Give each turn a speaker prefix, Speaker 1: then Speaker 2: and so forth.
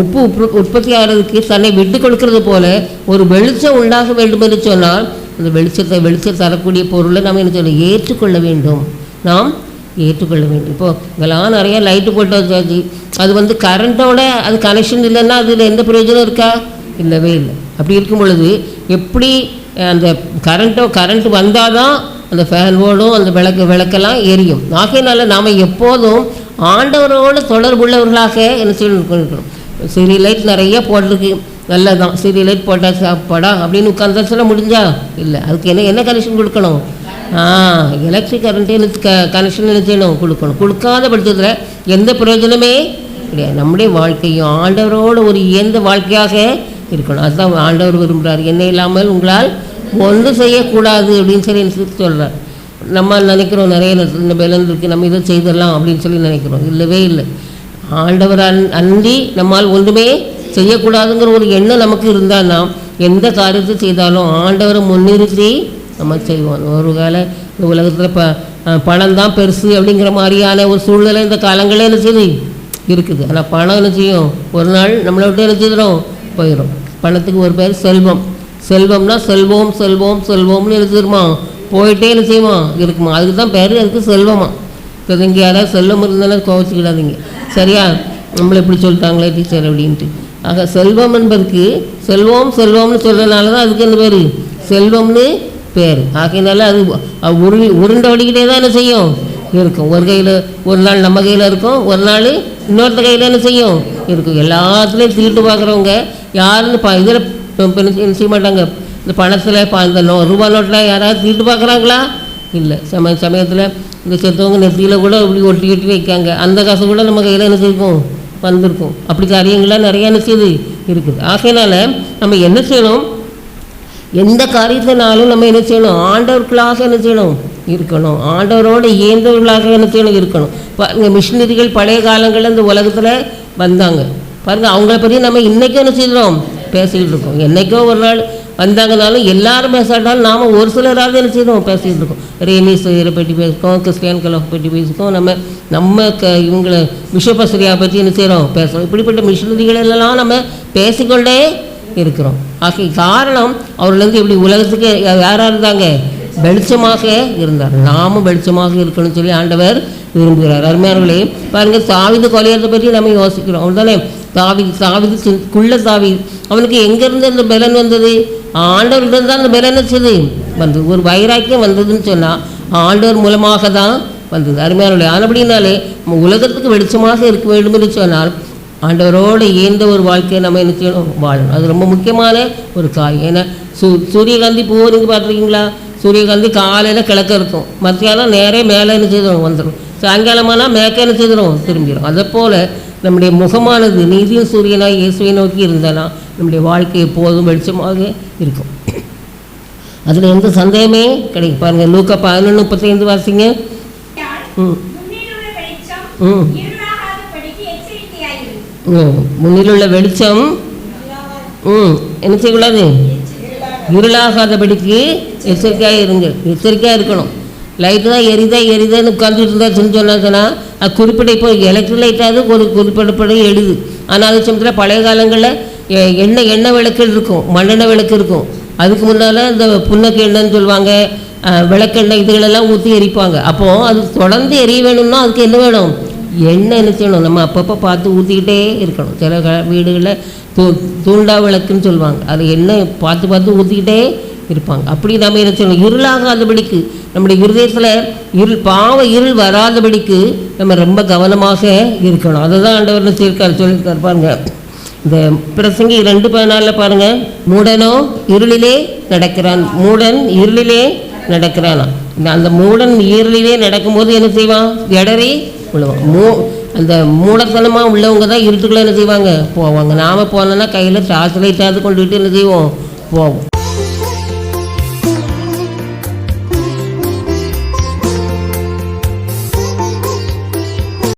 Speaker 1: உப்பு உற்பத்தி ஆகிறதுக்கு தன்னை விட்டு கொடுக்கறது போல ஒரு வெளிச்சம் உண்டாக வேண்டும் என்று சொன்னால் அந்த வெளிச்சத்தை வெளிச்சம் தரக்கூடிய பொருளை நாம் என்ன சொல்லணும் ஏற்றுக்கொள்ள வேண்டும். நாம் ஏற்றுக்கொள்ள வேண்டும். இப்போது இதெல்லாம் நிறையா லைட்டு போட்டு வச்சாச்சு. அது வந்து கரண்ட்டோட அது கனெக்ஷன் இல்லைன்னா அதில் எந்த பிரயோஜனம் இருக்கா? இல்லவே இல்லை. அப்படி இருக்கும் பொழுது எப்படி அந்த கரண்ட்டோ கரண்ட் வந்தால் தான் அந்த ஃபேன் ஓடும் அந்த விளக்கு விளக்கெல்லாம் எரியும். ஆகையினால நாம் எப்போதும் ஆண்டவரோடு தொடர்புள்ளவர்களாக என்ன சொல்லி சீரியல் லைட் நிறைய போட்டிருக்கு. நல்லதான் சீரியல் லைட் போட்டால் சாப்பாடா அப்படின்னு உட்காந்தா சொல்ல முடிஞ்சா? இல்லை. அதுக்கு என்ன என்ன கனெக்ஷன் கொடுக்கணும்? ஆ எலக்ட்ரிக் கரண்ட்டு க கனெக்ஷன் என்ன செய்யணும் கொடுக்கணும். கொடுக்காத பட்சத்தில் எந்த பிரயோஜனமே கிடையாது. நம்முடைய வாழ்க்கையும் ஆண்டவரோட ஒரு இயந்த வாழ்க்கையாக இருக்கணும். அதுதான் ஆண்டவர் விரும்புகிறார் என்ன இல்லாமல் உங்களால் ஒன்றும் செய்யக்கூடாது அப்படின்னு சொல்லி சொல்கிறார் நம்ம நினைக்கிறோம் நிறைய நேரத்துல இந்த இருக்குது நம்ம இதை செய்திடலாம் அப்படின்னு சொல்லி நினைக்கிறோம். இல்லவே இல்லை. ஆண்டவர் அன்றி நம்மால் ஒன்றுமே செய்யக்கூடாதுங்கிற ஒரு எண்ணம் நமக்கு இருந்தால் நாம் எந்த காரியத்தை செய்தாலும் ஆண்டவரை முன்னிறுத்தி நம்ம செய்வோம். ஒரு வேலை இந்த உலகத்தில் ப பணம் தான் பெருசு அப்படிங்கிற மாதிரியான ஒரு சூழ்நிலை இந்த காலங்களே என்ன செய்யுது? இருக்குது. ஆனால் பணம் என்ன செய்யும்? ஒரு நாள் நம்மளை விட்டு என்ன செய்திடும் போயிடும் பணத்துக்கு ஒரு பேர் செல்வம். செல்வம்னா செல்வம் செல்வம் செல்வம்னு எழுதிருமா போயிட்டே என்ன செய்யுமா? இருக்குமா? அதுக்கு தான் பேர் அதுக்கு செல்வமா. இப்போ இங்கே யாராவது செல்வம் இருந்தாலும் கோவச்சிக்கிடாதீங்க. சரியா? நம்மளை இப்படி சொல்லிட்டாங்களே டீச்சர் அப்படின்ட்டு. ஆக செல்வம் என்பதுக்கு செல்வம் செல்வம்னு சொல்கிறதுனால தான் அதுக்கு என்ன பேர்? செல்வம்னு பேர். ஆகையினால அது அது உருண்டை வடிக்கிட்டே தான் என்ன செய்யும்? இருக்கும். ஒரு கையில் ஒரு நாள் நம்ம கையில் இருக்கும். ஒரு நாள் இன்னொருத்த கையில் என்ன செய்யும்? இருக்கும். எல்லாத்துலேயும் திருட்டு பார்க்குறவங்க யாருன்னு ப இதில் என்ன செய்ய மாட்டாங்க? இந்த பணத்தில் இப்போ அந்த நோ ரூபா நோட்டில் யாராவது திருட்டு பார்க்குறாங்களா? இல்லை. சமய சமயத்தில் இந்த செத்தவங்க நெத்தியில் கூட இப்படி ஒட்டி ஒட்டி வைக்காங்க. அந்த காசு கூட நம்ம கையில் என்ன செய்யும் வந்திருக்கும். அப்படி காரியங்கள்லாம் நிறைய என்ன செய்யுது இருக்குது. ஆகையினால் நம்ம என்ன செய்யணும்? எந்த காரியத்தினாலும் நம்ம என்ன செய்யணும்? ஆண்டவர்களாக என்ன செய்யணும்? இருக்கணும். ஆண்டவரோடு இயந்தவர்களாக என்ன செய்யணும்? இருக்கணும். பாருங்க மிஷினரிகள் பழைய காலங்களில் இந்த உலகத்தில் வந்தாங்க. பாருங்க அவங்கள பற்றி நம்ம இன்றைக்கும் என்ன செய்கிறோம் பேசிக்கிட்டு இருக்கோம். என்றைக்கோ ஒரு நாள் வந்தாங்கனாலும் எல்லாரும் பேசாட்டாலும் நாம் ஒரு சிலராக என்ன செய்யணும்? பேசிகிட்டு இருக்கோம். ரேனி சையரை பற்றி பேசிக்கோம் கிறிஸ்டியன் கலோஃப் பற்றி பேசிக்கோம் நம்ம நம்ம க இவங்களை விஷபஸ்ரியா பற்றி என்ன செய்கிறோம் பேசுகிறோம் இப்படிப்பட்ட மிஷினரிகளெல்லாம் நம்ம பேசிக்கொண்டே இருக்கிறோம். ஆகை காரணம் அவர்லேருந்து இப்படி உலகத்துக்கு யாராக இருந்தாங்க? வெளிச்சமாக இருந்தார். நாமும் வெளிச்சமாக இருக்கணும்னு சொல்லி ஆண்டவர் விரும்புகிறார். அருமையானவர்களே பாருங்கள் தாவிது கொலையத்தை பற்றி நம்ம யோசிக்கிறோம். அவன்தானே தாவி தாவிது சி- குள்ள தாவி அவனுக்கு எங்கேருந்து அந்த பலன் வந்தது? ஆண்டவர் தான் அந்த பேரன செய்து? வந்தது ஒரு வைராக்கியம் வந்ததுன்னு சொன்னால் ஆண்டவர் மூலமாக தான் வந்தது. அருமையானவர்களே ஆனபடினாலே நம்ம உலகத்துக்கு வெளிச்சமாக இருக்க வேண்டும் என்று சொன்னால் ஆண்டவரோடு இயந்த ஒரு வாழ்க்கையை நம்ம என்ன செய்யணும்? வாழணும். அது ரொம்ப முக்கியமான ஒரு காரியம். ஏன்னா சூ சூரியகாந்தி பூ நீங்கள் பார்த்துருக்கீங்களா? சூரியகாந்தி காலையில் கிழக்க இருக்கும். மத்தியானம் நேரே மேலே என்ன செய்திடும் வந்துடும் சாயங்காலமானால் மேற்க என்ன செய்திடும் திரும்பிடும் அதை போல் நம்முடைய முகமானது நீதியும் சூரியனாக இயேசுவை நோக்கி இருந்தனா நம்முடைய வாழ்க்கை எப்போதும் வெளிச்சமாக இருக்கும். அதில் எந்த சந்தேகமே கிடைக்கும் பாருங்கள் நூக்க பதினொன்று முப்பத்தைந்து வாசிங்க. ம்.
Speaker 2: வெளிச்சம்
Speaker 1: ம். ம், முன்னிலுள்ள வெளிச்சம். ம். என்ன செய்யக்கூடாது? இருளாகாதபடிக்கு எச்சரிக்கையாக இருங்க எச்சரிக்கையாக இருக்கணும். லைட்டு தான் எரிதா எரிதான்னு உட்காந்துட்டு இருந்தாச்சுன்னு சொன்னாச்சுன்னா அது குறிப்பிட்ட இப்போ எலக்ட்ரிக் லைட்டாவது ஒரு குறிப்பிடப்பட எழுது. ஆனால் அதே சமயத்தில் பழைய காலங்களில் எண்ணெய் எண்ணெய் விளக்கு இருக்கும். மண்ணெண்ணெய் விளக்கு இருக்கும். அதுக்கு முன்னால் இந்த புண்ணக்கு எண்ணெய்ன்னு சொல்லுவாங்க விளக்கெண்ணெய் இதுகளெல்லாம் ஊற்றி எரிப்பாங்க. அப்போது அது தொடர்ந்து எரிய வேணும்னா அதுக்கு என்ன வேணும்? எண்ணெய் என்ன செய்யணும்? நம்ம அப்பப்போ பார்த்து ஊற்றிக்கிட்டே இருக்கணும். சில வீடுகளில் தூ தூண்டா விளக்குன்னு சொல்லுவாங்க. அது எண்ணெய் பார்த்து பார்த்து ஊற்றிக்கிட்டே இருப்பாங்க. அப்படி நம்ம என்ன செய்யணும்? இருளாகாதபடிக்கு நம்முடைய இருதயத்தில் இருள் பாவ இருள் வராதபடிக்கு நம்ம ரொம்ப கவனமாக இருக்கணும். அதை தான் ஆண்டவர் சொல்லியிருக்காரு சொல்லியிருக்காரு பாருங்கள் இந்த பிரசங்கி ரெண்டு பதினாலில் பாருங்க. மூடனோ இருளிலே நடக்கிறான். மூடன் இருளிலே நடக்கிறானா? அந்த மூடன் இருளிலே நடக்கும்போது என்ன செய்வான்? இடறி விழுவான். மூ அந்த மூடத்தனமாக உள்ளவங்க தான் இருட்டுக்குள்ளே என்ன செய்வாங்க? போவாங்க. நாம் போனோன்னா கையில் டார்ச் லைட்டாவது கொண்டுகிட்டு என்ன செய்வோம்? போவோம்.